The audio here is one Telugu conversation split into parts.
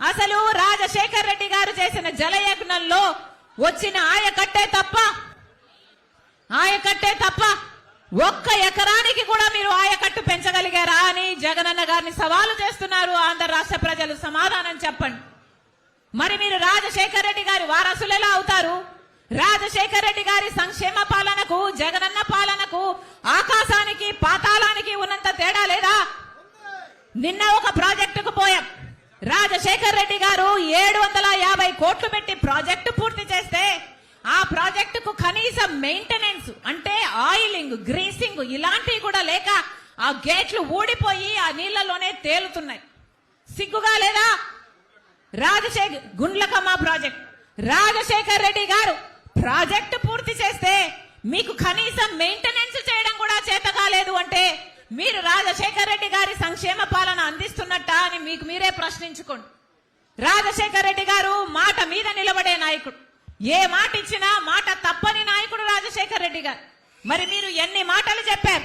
అసలు రాజశేఖర్ రెడ్డి గారు చేసిన జలయజ్ఞంలో వచ్చిన ఆయకట్టే తప్ప ఆయకట్టే తప్ప ఒక్క ఎకరానికి కూడా మీరు ఆయకట్టు పెంచగలిగారా అని జగనన్న గారిని సవాలు చేస్తున్నారు ఆంధ్ర రాష్ట్ర ప్రజలు. సమాధానం చెప్పండి. మరి మీరు రాజశేఖర్ రెడ్డి గారి వారసులు ఎలా అవుతారు? రాజశేఖర్ రెడ్డి గారి సంక్షేమ పాలనకు జగనన్న పాలనకు ఆకాశానికి పాతాళానికి ఉన్నంత తేడా లేదా? నిన్న ఒక ప్రాజెక్టుకు పోయాం. రాజశేఖర్ రెడ్డి గారు ఏడు వందల యాభై కోట్లు పెట్టి ప్రాజెక్టు పూర్తి చేస్తే ఆ ప్రాజెక్టుకు కనీసం మెయింటెనెన్స్ అంటే ఆయిలింగ్ గ్రీసింగ్ ఇలాంటివి కూడా లేక ఆ గేట్లు ఊడిపోయి ఆ నీళ్ళలోనే తేలుతున్నాయి. సిగ్గుగా లేదా? రాజశేఖర్ గుండ్లకమ్మ ప్రాజెక్ట్. రాజశేఖర్ రెడ్డి గారు ప్రాజెక్టు పూర్తి చేస్తే మీకు కనీసం మెయింటెనెన్స్ చేయడం కూడా చేత కాలేదు అంటే మీరు రాజశేఖర్ రెడ్డి గారి సంక్షేమ పాలన అందిస్తున్నట్ట అని మీకు మీరే ప్రశ్నించుకోండి. రాజశేఖర్ రెడ్డి గారు మాట మీద నిలబడే నాయకుడు. ఏ మాట ఇచ్చినా మాట తప్పని నాయకుడు రాజశేఖర్ రెడ్డి గారు. మరి మీరు ఎన్ని మాటలు చెప్పారు?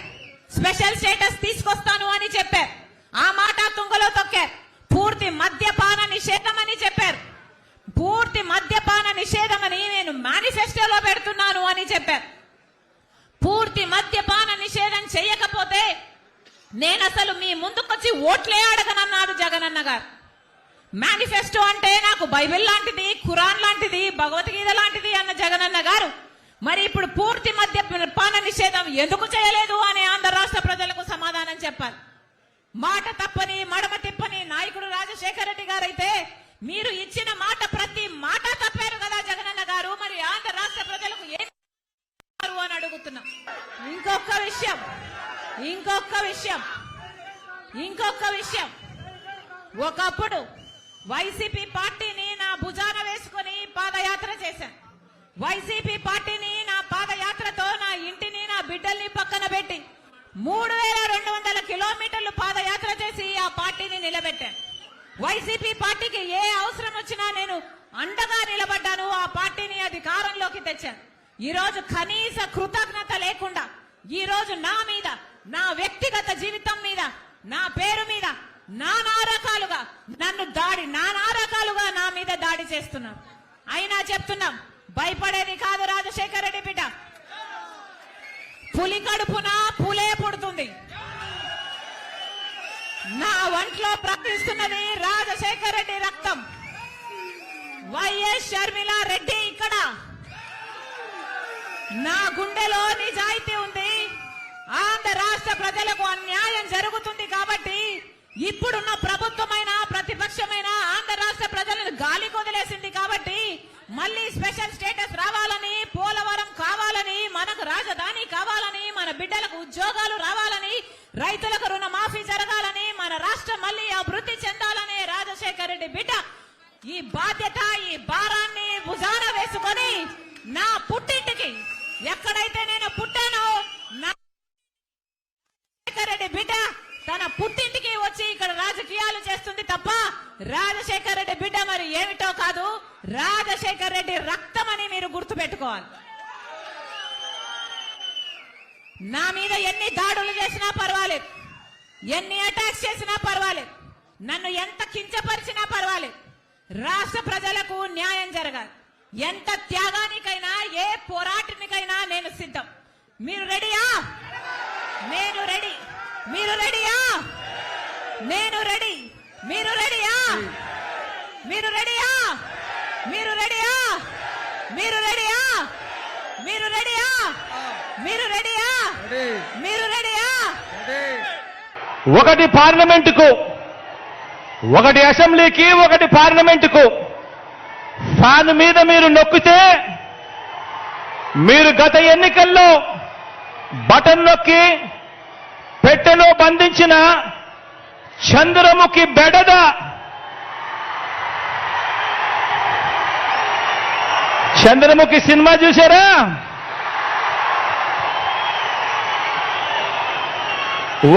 స్పెషల్ స్టేటస్ తీసుకొస్తాను అని చెప్పారు. ఆ మాట తుంగలో తొక్కారు. పూర్తి మద్యపాన నిషేధం అని చెప్పారు. పూర్తి మద్యపాన నిషేధం అని నేను మేనిఫెస్టోలో పెడుతున్నాను అని చెప్పారు. పూర్తి మద్యపాన నిషేధం చేయకపోతే నేను అసలు మీ ముందుకొచ్చి ఓట్లే అడగనన్నాడు జగనన్న గారు మేనిఫెస్టో అంటే నాకు బైబిల్ లాంటిది ఖురాన్ లాంటిది భగవద్గీత లాంటిది అన్న జగనన్న గారు మరి ఇప్పుడు పూర్తి మధ్య పాన నిషేధం ఎందుకు చేయలేదు అని ఆంధ్ర రాష్ట్ర ప్రజలకు సమాధానం చెప్పాలి. మాట తప్పని మడమ తిప్పని నాయకుడు రాజశేఖర రెడ్డి గారు అయితే మీరు ఇచ్చిన మాట తప్పారు కదా జగనన్న గారు మరి ఆంధ్ర రాష్ట్ర ప్రజలకు ఏం చేశారు అని అడుగుతున్నాం ఇంకొక విషయం ఇంకొక విషయం. ఇంకొక విషయం. ఒకప్పుడు వైసీపీ పార్టీని నా భుజాన వేసుకుని పాదయాత్ర చేశాను. వైసీపీ పార్టీని నా పాదయాత్రతో నా ఇంటిని నా బిడ్డల్ని పక్కన పెట్టి మూడు వేల రెండు వందల కిలోమీటర్లు పాదయాత్ర చేసి ఆ పార్టీని నిలబెట్టాను. వైసీపీ పార్టీకి ఏ అవసరం వచ్చినా నేను అండగా నిలబడ్డాను. ఆ పార్టీని అధికారంలోకి తెచ్చాను. ఈరోజు కనీస కృతజ్ఞత లేకుండా ఈరోజు నా మీద నా వ్యక్తిగత జీవితం మీద నా పేరు మీద నానా రకాలుగా నన్ను దాడి నానా రకాలుగా నా మీద దాడి చేస్తున్నారు అయినా చెప్తున్నాం భయపడేది కాదు రాజశేఖర రెడ్డి బిడ్డ. పులి కడుపున పులే పుడుతుంది. నా ఒంట్లో ప్రకటిస్తున్నది రాజశేఖర రెడ్డి రక్తం. వైఎస్ షర్మిల రెడ్డి ఇక్కడ. నా గుండెలో ఉంది ఆంధ్ర రాష్ట్ర ప్రజలకు అన్యాయం జరుగుతుంది కాబట్టి ఇప్పుడున్న ప్రభుత్వమైన ప్రతిపక్షమైన ఆంధ్ర రాష్ట్ర ప్రజలను గాలి కొదిలేసింది కాబట్టి మళ్ళీ స్పెషల్ స్టేటస్ రావాలని పోలవరం కావాలని మనకు రాజధాని కావాలని మన బిడ్డలకు ఉద్యోగాలు రావాలని రైతులకు రుణమాఫీ జరగాలని మన రాష్ట్రం మళ్ళీ అభివృద్ధి చెందాలని రాజశేఖర రెడ్డి బిడ్డ ఈ బాధ్యత ఈ భారాన్ని భుజాన వేసుకొని నా పుట్టింటికి ఎక్కడైతే నేను పుట్టానో నా రెడ్డి బిడ్డ తన పుట్టింటికి వచ్చి ఇక్కడ రాజకీయాలు చేస్తుంది తప్ప రాజశేఖర్ రెడ్డి బిడ్డ మరి ఏమిటో కాదు. రాజశేఖర్ రెడ్డి రక్తం అని మీరు గుర్తు పెట్టుకోవాలి నా మీద ఎన్ని దాడులు చేసినా పర్వాలేదు. ఎన్ని అటాక్స్ చేసినా పర్వాలేదు. నన్ను ఎంత కించపరిచినా పర్వాలేదు. రాష్ట్ర ప్రజలకు న్యాయం జరగాలి. ఎంత త్యాగానికైనా ఏ పోరాటానికైనా నేను సిద్ధం. మీరు రెడీయా? నేను రెడీ. మీరు రెడీయా? నేను రెడీ. మీరు రెడీయా? మీరు రెడీయా? మీరు రెడీయా? మీరు రెడీయా? మీరు రెడీయా? మీరు రెడీయా? మీరు రెడీయా? ఒకటి పార్లమెంటుకు ఒకటి అసెంబ్లీకి ఒకటి పార్లమెంటుకు. ఫ్యాన్ మీద మీరు నొక్కితే మీరు గత ఎన్నికల్లో బటన్ నొక్కి పెట్టెలో బంధించిన చంద్రముఖి బెడద. చంద్రముఖి సినిమా చూసారా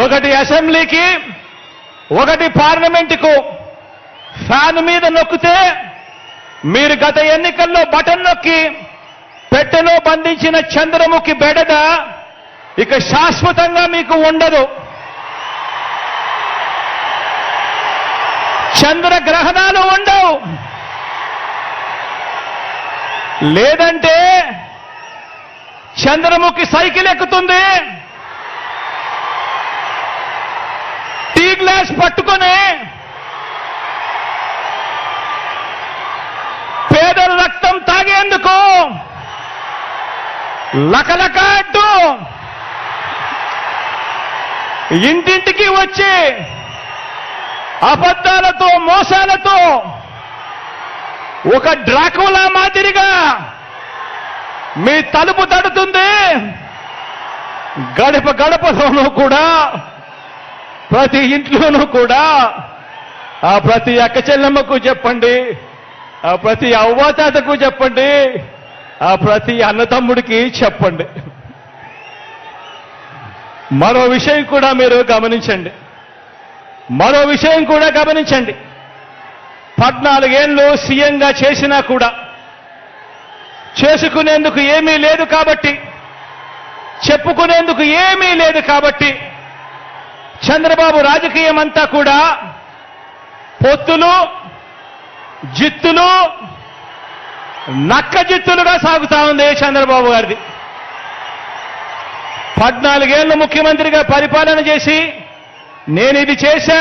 ఒకటి అసెంబ్లీకి ఒకటి పార్లమెంటుకు ఫ్యాన్ మీద నొక్కితే మీరు గత ఎన్నికల్లో బటన్ నొక్కి పెట్టెలో బంధించిన చంద్రముఖి బెడద ఇక శాశ్వతంగా మీకు ఉండదు. చంద్రగ్రహణాలు ఉండవు. లేదంటే చంద్రముఖి సైకిల్ ఎక్కుతుంది. టీ గ్లాస్ పట్టుకొని పేదల రక్తం తాగేందుకు లకలక ఇంటింటికి వచ్చి అబద్ధాలతో మోసాలతో ఒక డ్రాకులా మాదిరిగా మీ తలుపు తడుతుంది. గడప గడపలోనూ కూడా ప్రతి ఇంట్లోనూ కూడా ఆ ప్రతి అక్క చెల్లెమ్మకు చెప్పండి ఆ ప్రతి అవ్వాతాతకు చెప్పండి ఆ ప్రతి అన్నతమ్ముడికి చెప్పండి. మరో విషయం కూడా మీరు గమనించండి. మరో విషయం కూడా గమనించండి. పద్నాలుగేళ్ళు సీఎంగా చేసినా కూడా చేసుకునేందుకు ఏమీ లేదు కాబట్టి చెప్పుకునేందుకు ఏమీ లేదు కాబట్టి చంద్రబాబు రాజకీయం అంతా కూడా పొత్తులు జిత్తులు నక్క జిత్తులుగా సాగుతా ఉంది చంద్రబాబు గారిది. పద్నాలుగేళ్ళు ముఖ్యమంత్రిగా పరిపాలన చేసి నేను ఇది చేశా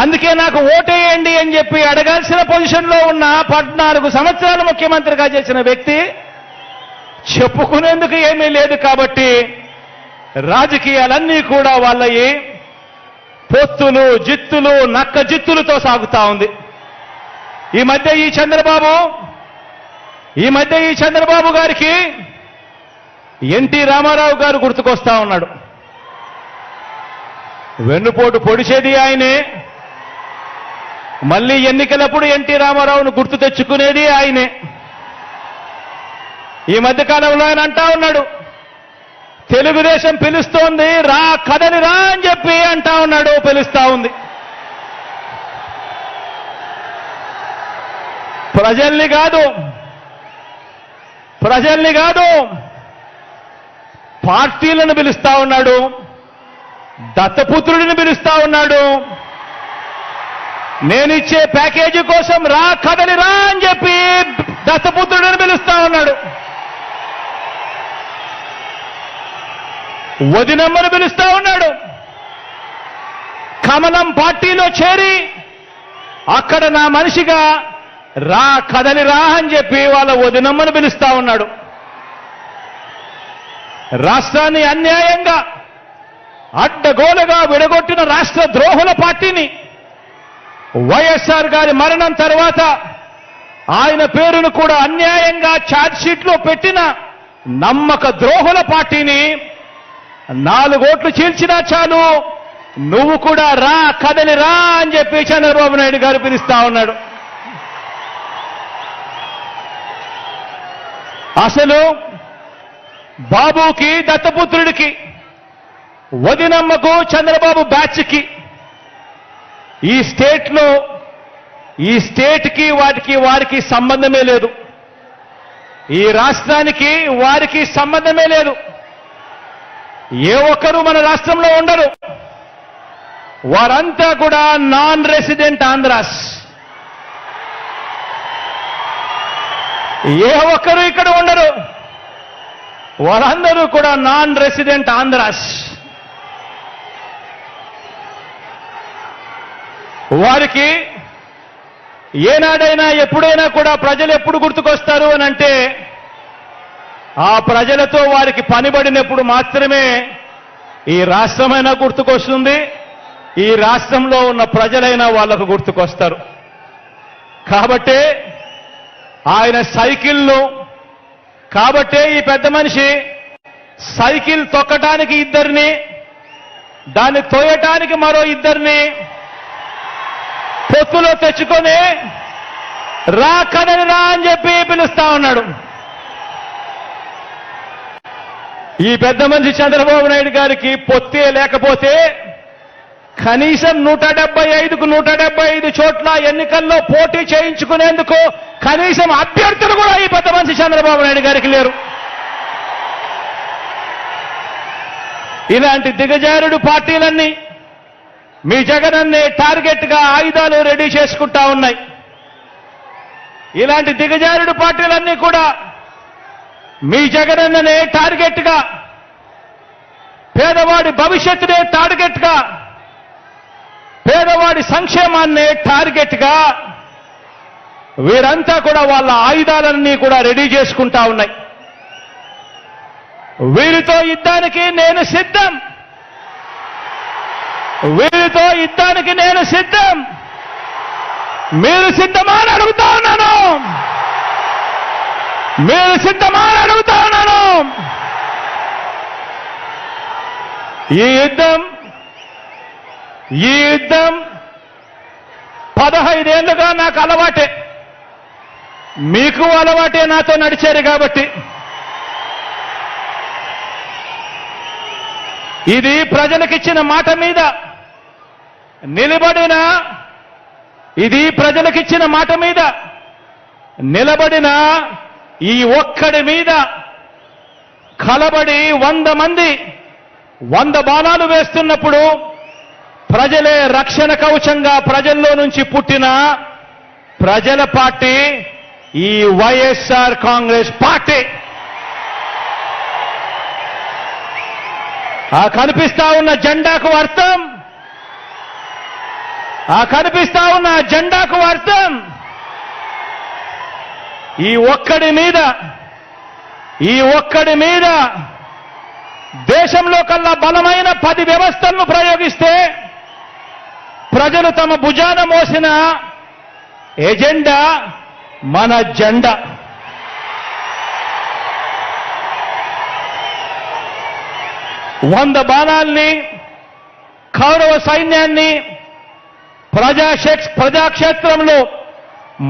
అందుకే నాకు ఓటేయండి అని చెప్పి అడగాల్సిన పొజిషన్లో ఉన్న పద్నాలుగు సంవత్సరాలు ముఖ్యమంత్రిగా చేసిన వ్యక్తి చెప్పుకునేందుకు ఏమీ లేదు కాబట్టి రాజకీయాలన్నీ కూడా వాళ్ళయి పొత్తులు జిత్తులు నక్క జిత్తులతో సాగుతా ఉంది. ఈ మధ్య ఈ చంద్రబాబు ఈ మధ్య ఈ చంద్రబాబు గారికి ఎన్టీ రామారావు గారు గుర్తుకొస్తా ఉన్నాడు. వెన్నుపోటు పొడిచేది ఆయనే. మళ్ళీ ఎన్నికలప్పుడు ఎన్టీ రామారావును గుర్తు తెచ్చుకునేది ఆయనే. ఈ మధ్యకాలంలో ఆయన అంటా ఉన్నాడు తెలుగుదేశం పిలుస్తోంది రా కదని రా అని చెప్పి అంటా ఉన్నాడు పిలుస్తా ఉంది. ప్రజల్ని కాదు ప్రజల్ని కాదు పార్టీలను పిలుస్తా ఉన్నాడు. దత్తపుత్రుడిని పిలుస్తా ఉన్నాడు. నేనిచ్చే ప్యాకేజీ కోసం రా కదలి రా అని చెప్పి దత్తపుత్రుడిని పిలుస్తా ఉన్నాడు. వదినమ్మను పిలుస్తా ఉన్నాడు. కమలం పార్టీలో చేరి అక్కడ నా మనిషిగా రా కదలి రా అని చెప్పి వాళ్ళ వదినమ్మను పిలుస్తా ఉన్నాడు. రాష్ట్రాన్ని అన్యాయంగా అడ్డగోలుగా విడగొట్టిన రాష్ట్ర ద్రోహుల పార్టీని వైఎస్ఆర్ గారి మరణం తర్వాత ఆయన పేరును కూడా అన్యాయంగా ఛార్జ్షీట్లో పెట్టిన నమ్మక ద్రోహుల పార్టీని నాలుగోట్లు చీల్చినా చాలు నువ్వు కూడా రా కదలి రా అని చెప్పి చంద్రబాబు నాయుడు గారు పిలుస్తా ఉన్నాడు. అసలు బాబుకి దత్తపుత్రుడికి వదినమ్మకు చంద్రబాబు బ్యాచ్కి. ఈ స్టేట్లో ఈ స్టేట్కి వాటికి వారికి సంబంధమే లేదు. ఈ రాష్ట్రానికి వారికి సంబంధమే లేదు. ఏ ఒక్కరూ మన రాష్ట్రంలో ఉండరు. వారంతా కూడా నాన్ రెసిడెంట్ ఆంధ్రాస్. ఏ ఒక్కరు ఇక్కడ ఉండరు. వారందరూ కూడా నాన్ రెసిడెంట్ ఆంధ్రాస్. వారికి ఏనాడైనా ఎప్పుడైనా కూడా ప్రజలు ఎప్పుడు గుర్తుకొస్తారు అని అంటే ఆ ప్రజలతో వారికి పనిబడినప్పుడు మాత్రమే ఈ రాష్ట్రమైనా గుర్తుకొస్తుంది ఈ రాష్ట్రంలో ఉన్న ప్రజలైనా వాళ్ళకు గుర్తుకొస్తారు. కాబట్టే ఆయన సైకిల్ను కాబట్టే ఈ పెద్ద మనిషి సైకిల్ తొక్కటానికి ఇద్దరిని దాన్ని తోయటానికి మరో ఇద్దరిని పొత్తులో తెచ్చుకొని రా కదని రా అని చెప్పి పిలుస్తా ఉన్నాడు. ఈ పెద్ద మనిషి చంద్రబాబు నాయుడు గారికి పొత్తే లేకపోతే కనీసం నూట డెబ్బై ఐదుకు నూట డెబ్బై ఐదు చోట్ల ఎన్నికల్లో పోటీ చేయించుకునేందుకు కనీసం అభ్యర్థులు కూడా ఈ పెద్ద మనిషి చంద్రబాబు నాయుడు గారికి లేరు. ఇలాంటి దిగజారుడు పార్టీలన్నీ మీ జగనన్నే టార్గెట్గా ఆయుధాలు రెడీ చేసుకుంటా ఉన్నాయి. ఇలాంటి దిగజారుడు పార్టీలన్నీ కూడా మీ జగనన్ననే టార్గెట్గా పేదవాడి భవిష్యత్తునే టార్గెట్గా పేదవాడి సంక్షేమాన్నే టార్గెట్గా వీరంతా కూడా వాళ్ళ ఆయుధాలన్నీ కూడా రెడీ చేసుకుంటా ఉన్నాయి. వీరితో యుద్ధానికి నేను సిద్ధం. వీరితో యుద్ధానికి నేను సిద్ధం. మీరు సిద్ధమా అని అడుగుతా ఉన్నాను. మీరు సిద్ధమా అని అడుగుతా ఉన్నాను. ఈ యుద్ధం ఈ యుద్ధం పదహైదేళ్ళుగా నాకు అలవాటే. మీకు అలవాటే నాతో నడిచారు కాబట్టి. ఇది ప్రజలకిచ్చిన మాట మీద నిలబడిన ఇది ప్రజలకిచ్చిన మాట మీద నిలబడిన ఈ ఒక్కడి మీద కలబడి వంద మంది వంద బాణాలు వేస్తున్నప్పుడు ప్రజలే రక్షణ కవచంగా ప్రజల్లో నుంచి పుట్టిన ప్రజల పార్టీ ఈ వైఎస్ఆర్ కాంగ్రెస్ పార్టీ. ఆ కనిపిస్తా ఉన్న జెండాకు అర్థం ఆ కనిపిస్తా ఉన్న జెండాకు అర్థం. ఈ ఒక్కడి మీద ఈ ఒక్కడి మీద దేశంలో కల్లా బలమైన పది వ్యవస్థలను ప్రయోగిస్తే ప్రజలు తమ భుజాన మోసిన ఎజెండా మన జెండా. వంద బాణాల్ని కౌరవ సైన్యాన్ని ప్రజాక్షే- ప్రజాక్షేత్రంలో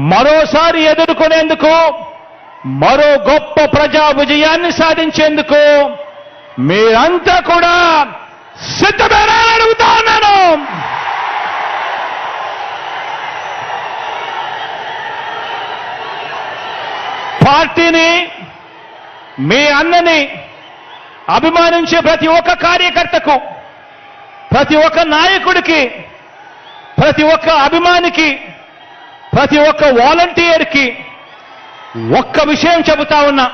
మరోసారి ఎదుర్కొనేందుకు మరో గొప్ప ప్రజా విజయాన్ని సాధించేందుకు మీరంతా కూడా సిద్ధమేనా అడుగుతా ఉన్నాను పార్టీని మీ అన్నని అభిమానించే ప్రతి ఒక్క కార్యకర్తకు ప్రతి ఒక్క నాయకుడికి ప్రతి ఒక్క అభిమానికి ప్రతి ఒక్క వాలంటీర్కి ఒక్క విషయం చెబుతా ఉన్నా.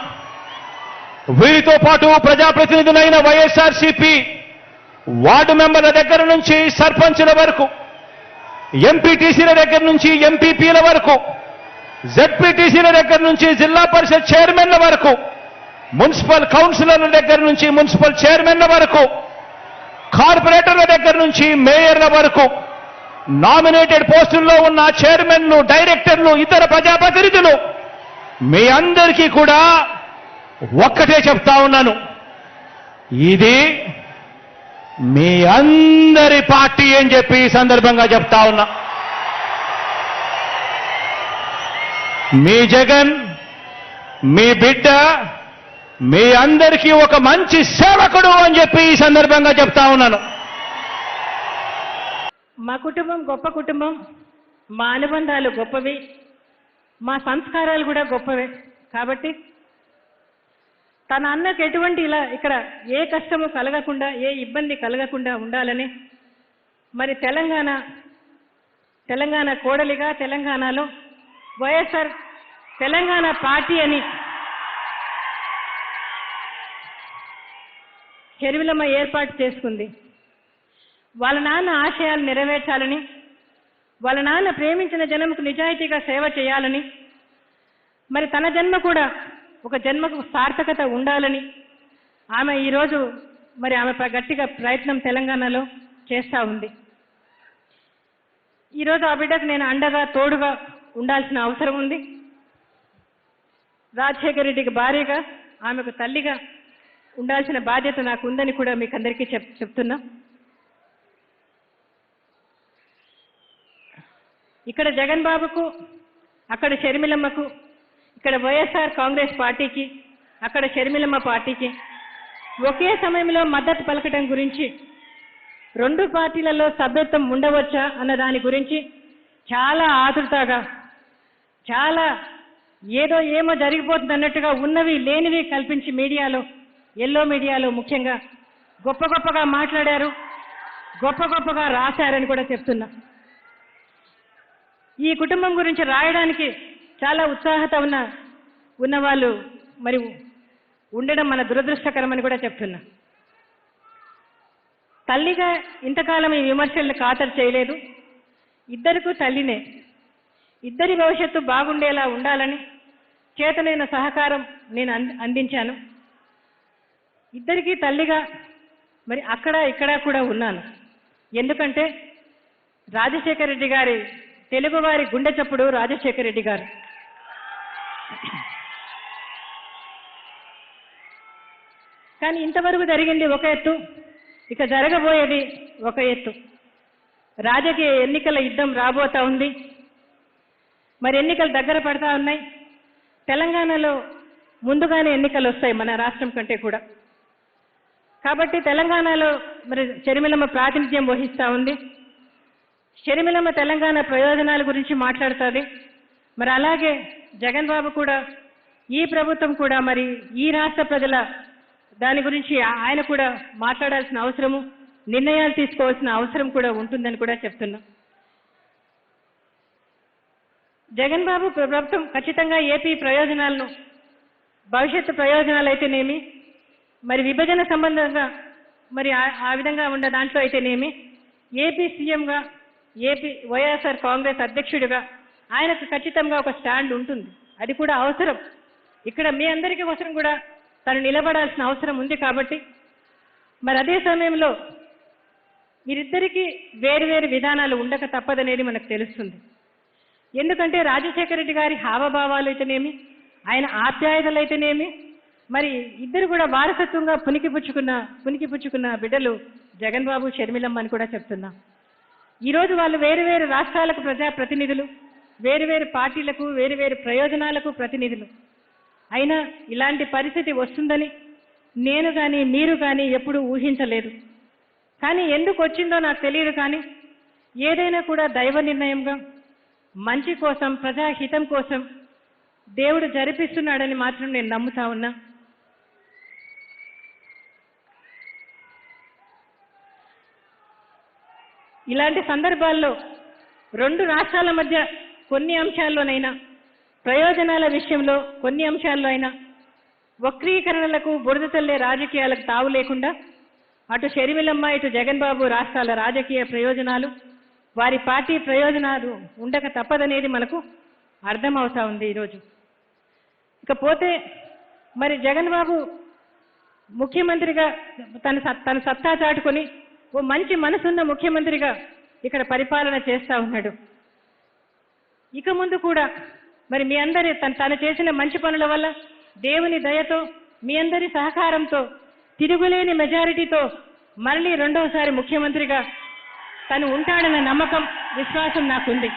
వీరితో పాటు ప్రజాప్రతినిధులైన వైఎస్ఆర్సీపీ వార్డు మెంబర్ల దగ్గర నుంచి సర్పంచుల వరకు ఎంపీటీసీల దగ్గర నుంచి ఎంపీపీల వరకు జెడ్పీటీసీల దగ్గర నుంచి జిల్లా పరిషత్ చైర్మన్ల వరకు మున్సిపల్ కౌన్సిలర్ల దగ్గర నుంచి మున్సిపల్ చైర్మన్ల వరకు కార్పొరేటర్ల దగ్గర నుంచి మేయర్ల వరకు నామినేటెడ్ పోస్టుల్లో ఉన్న చైర్మన్లు డైరెక్టర్లు ఇతర ప్రజాప్రతినిధులు మీ అందరికీ కూడా ఒక్కటే చెప్తా ఉన్నాను. ఇది మీ అందరి పార్టీ అని చెప్పి ఈ సందర్భంగా చెప్తా ఉన్నా. మీ జగన్ మీ బిడ్డ మీ అందరికీ ఒక మంచి సేవకుడు అని చెప్పి ఈ సందర్భంగా చెప్తా ఉన్నాను. మా కుటుంబం గొప్ప కుటుంబం మా అనుబంధాలు గొప్పవి మా సంస్కారాలు కూడా గొప్పవే. కాబట్టి తన అన్నకు ఎటువంటి ఇలా ఇక్కడ ఏ కష్టము కలగకుండా ఏ ఇబ్బంది కలగకుండా ఉండాలని మరి తెలంగాణ తెలంగాణ కోడలిగా తెలంగాణలో వైఎస్ఆర్ తెలంగాణ పార్టీ అని చెరువులమ్మ ఏర్పాటు చేసుకుంది. వాళ్ళ నాన్న ఆశయాలు నెరవేర్చాలని వాళ్ళ నాన్న ప్రేమించిన జన్మకు నిజాయితీగా సేవ చేయాలని మరి తన జన్మ కూడా ఒక జన్మకు సార్థకత ఉండాలని ఆమె ఈరోజు మరి ఆమె గట్టిగా ప్రయత్నం తెలంగాణలో చేస్తూ ఉంది. ఈరోజు ఆ బిడ్డకు నేను అండగా తోడుగా ఉండాల్సిన అవసరం ఉంది. రాజశేఖర రెడ్డికి భార్యగా ఆమెకు తల్లిగా ఉండాల్సిన బాధ్యత నాకు ఉందని కూడా మీకు అందరికీ చెప్ చెప్తున్నా. ఇక్కడ జగన్ బాబుకు అక్కడ షర్మిలమ్మకు ఇక్కడ వైఎస్ఆర్ కాంగ్రెస్ పార్టీకి అక్కడ షర్మిలమ్మ పార్టీకి ఒకే సమయంలో మద్దతు పలకటం గురించి రెండు పార్టీలలో సభ్యత్వం ఉండవచ్చా అన్న దాని గురించి చాలా ఆతృతగా చాలా ఏదో ఏమో జరిగిపోతుంది అన్నట్టుగా ఉన్నవి లేనివి కల్పించి మీడియాలో ఎల్లో మీడియాలో ముఖ్యంగా గొప్ప గొప్పగా మాట్లాడారు గొప్ప గొప్పగా రాశారని కూడా చెప్తున్నా. ఈ కుటుంబం గురించి రాయడానికి చాలా ఉత్సాహత ఉన్న ఉన్న వాళ్ళు మరి ఉండడం మన దురదృష్టకరమని కూడా చెప్తున్నా. తల్లిగా ఇంతకాలం ఈ విమర్శల్ని ఖాతరు చేయలేదు. ఇద్దరికు తల్లినే. ఇద్దరి భవిష్యత్తు బాగుండేలా ఉండాలని చేతనైన సహకారం నేను అందించాను. ఇద్దరికీ తల్లిగా మరి అక్కడ ఇక్కడ కూడా ఉన్నాను. ఎందుకంటే రాజశేఖర రెడ్డి గారి తెలుగువారి గుండె చప్పుడు రాజశేఖర రెడ్డి గారు. కానీ ఇంతవరకు జరిగింది ఒక ఎత్తు ఇక జరగబోయేది ఒక ఎత్తు. రాజకీయ ఎన్నికల యుద్ధం రాబోతా ఉంది. మరి ఎన్నికలు దగ్గర పడతా ఉన్నాయి. తెలంగాణలో ముందుగానే ఎన్నికలు వస్తాయి మన రాష్ట్రం కంటే కూడా. కాబట్టి తెలంగాణలో మరి చెరిమిలమ్మ ప్రాతినిధ్యం వహిస్తూ ఉంది. షర్మిలమ్మ తెలంగాణ ప్రయోజనాల గురించి మాట్లాడుతుంది. మరి అలాగే జగన్ బాబు కూడా ఈ ప్రభుత్వం కూడా మరి ఈ రాష్ట్ర ప్రజల దాని గురించి ఆయన కూడా మాట్లాడాల్సిన అవసరము నిర్ణయాలు తీసుకోవాల్సిన అవసరం కూడా ఉంటుందని కూడా చెప్తున్నా. జగన్ బాబు ప్రభుత్వం ఖచ్చితంగా ఏపీ ప్రయోజనాలను భవిష్యత్తు ప్రయోజనాలు అయితేనేమి మరి విభజన సంబంధంగా మరి ఆ- ఆ విధంగా ఉన్న దాంట్లో అయితేనేమి ఏపీ సీఎంగా ఏపీ వైఎస్ఆర్ కాంగ్రెస్ అధ్యక్షుడిగా ఆయనకు ఖచ్చితంగా ఒక స్టాండ్ ఉంటుంది. అది కూడా అవసరం. ఇక్కడ మీ అందరికీ అవసరం కూడా తను నిలబడాల్సిన అవసరం ఉంది కాబట్టి. మరి అదే సమయంలో వీరిద్దరికీ వేరు వేరు విధానాలు ఉండక తప్పదనేది మనకు తెలుస్తుంది. ఎందుకంటే రాజశేఖర రెడ్డి గారి హావభావాలు అయితేనేమి ఆయన ఆప్యాయతలు అయితేనేమి మరి ఇద్దరు కూడా వారసత్వంగా పునికిపుచ్చుకున్న పునికిపుచ్చుకున్న బిడ్డలు జగన్ బాబు షర్మిలమ్మ అని కూడా చెప్తున్నాం. ఈరోజు వాళ్ళు వేరు వేరు రాష్ట్రాలకు ప్రజా ప్రతినిధులు వేరు వేరు పార్టీలకు వేరు వేరు ప్రయోజనాలకు ప్రతినిధులు. అయినా ఇలాంటి పరిస్థితి వస్తుందని నేను కానీ మీరు కానీ ఎప్పుడూ ఊహించలేదు. కానీ ఎందుకు వచ్చిందో నాకు తెలియదు కానీ ఏదైనా కూడా దైవ నిర్ణయంగా మంచి కోసం ప్రజాహితం కోసం దేవుడు జరిపిస్తున్నాడని మాత్రం నేను నమ్ముతా ఉన్నా. ఇలాంటి సందర్భాల్లో రెండు రాష్ట్రాల మధ్య కొన్ని అంశాల్లోనైనా ప్రయోజనాల విషయంలో కొన్ని అంశాల్లో అయినా వక్రీకరణలకు బురద తల్లే రాజకీయాలకు తావు లేకుండా అటు షర్మిలమ్మ ఇటు జగన్ బాబు రాష్ట్రాల రాజకీయ ప్రయోజనాలు వారి పార్టీ ప్రయోజనాలు ఉండక తప్పదనేది మనకు అర్థమవుతా ఉంది ఈరోజు. ఇకపోతే మరి జగన్ బాబు ముఖ్యమంత్రిగా తన సత్- తన సత్తా చాటుకొని ఓ మంచి మనసున్న ముఖ్యమంత్రిగా ఇక్కడ పరిపాలన చేస్తా ఉన్నాడు. ఇక ముందు కూడా మరి మీ అందరి తను చేసిన మంచి పనుల వల్ల దేవుని దయతో మీ అందరి సహకారంతో తిరుగులేని మెజారిటీతో మళ్ళీ రెండవసారి ముఖ్యమంత్రిగా తను ఉంటాడన్న నమ్మకం విశ్వాసం నాకుంది.